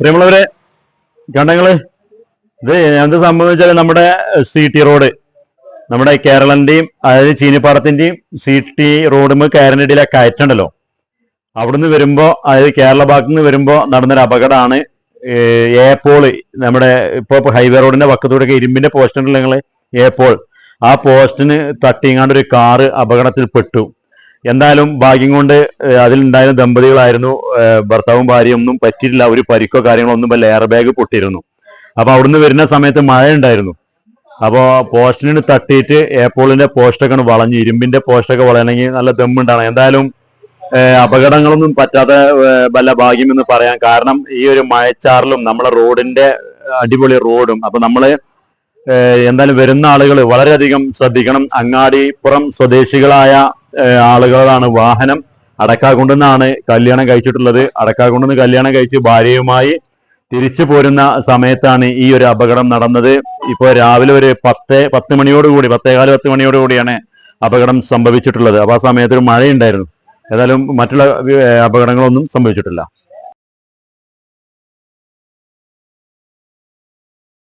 പ്രിയമുള്ളവരെ കണ്ടങ്ങൾ ഇത് എന്ത് സംഭവിച്ചാൽ നമ്മുടെ സി ടി റോഡ് നമ്മുടെ കേരളന്റെയും അതായത് ചീനിപ്പാടത്തിന്റെയും സി ടി റോഡും കയറിനിടയിലെ കയറ്റണ്ടല്ലോ. അവിടുന്ന് വരുമ്പോ അതായത് കേരള ഭാഗത്ത് നിന്ന് വരുമ്പോ നടന്നൊരു അപകടമാണ് ഏപ്പോൾ നമ്മുടെ ഇപ്പൊ ഹൈവേ റോഡിന്റെ പക്കത്തൂടെ ഇരുമ്പിന്റെ പോസ്റ്റ് ഉണ്ടല്ലോ നിങ്ങൾ ഏപ്പോൾ ആ പോസ്റ്റിന് തട്ടിങ്ങാണ്ട് ഒരു കാറ് അപകടത്തിൽ പെട്ടു എന്തായാലും ഭാഗ്യം കൊണ്ട് അതിലുണ്ടായിരുന്ന ദമ്പതികളായിരുന്നു ഭർത്താവും ഭാര്യയും ഒന്നും പറ്റിയിട്ടില്ല. ഒരു പരിക്കോ കാര്യങ്ങളോ ഒന്നും വല്ല എയർ ബാഗ് പൊട്ടിയിരുന്നു. അപ്പൊ അവിടുന്ന് വരുന്ന സമയത്ത് മഴ ഉണ്ടായിരുന്നു. അപ്പോ പോസ്റ്റിന് തട്ടിയിട്ട് ഏപ്പോളിന്റെ പോസ്റ്റൊക്കെ വളഞ്ഞു. ഇരുമ്പിന്റെ പോസ്റ്റൊക്കെ വളയണമെങ്കിൽ നല്ല ദമ്മുണ്ടാണ്. എന്തായാലും അപകടങ്ങളൊന്നും പറ്റാത്ത വല്ല ഭാഗ്യം എന്ന് പറയാം. കാരണം ഈ ഒരു മഴച്ചാറിലും നമ്മളെ റോഡിന്റെ അടിപൊളി റോഡും അപ്പൊ നമ്മൾ എന്തായാലും വരുന്ന ആളുകൾ വളരെയധികം ശ്രദ്ധിക്കണം. അങ്ങാടിപ്പുറം സ്വദേശികളായ ആളുകളാണ് വാഹനം അടക്കാകുണ്ടെന്നാണ് കല്യാണം കഴിച്ചിട്ടുള്ളത്. അടക്കാകുണ്ടെന്ന് കല്യാണം കഴിച്ച് ഭാര്യയുമായി തിരിച്ചു പോരുന്ന സമയത്താണ് ഈ ഒരു അപകടം നടന്നത്. ഇപ്പോൾ രാവിലെ ഒരു പത്ത് പത്ത് മണിയോടുകൂടി പത്തേകാൽ പത്ത് മണിയോടുകൂടിയാണ് അപകടം സംഭവിച്ചിട്ടുള്ളത്. അപ്പോൾ ആ സമയത്ത് ഒരു മഴയുണ്ടായിരുന്നു. ഏതായാലും മറ്റുള്ള അപകടങ്ങളൊന്നും സംഭവിച്ചിട്ടില്ല.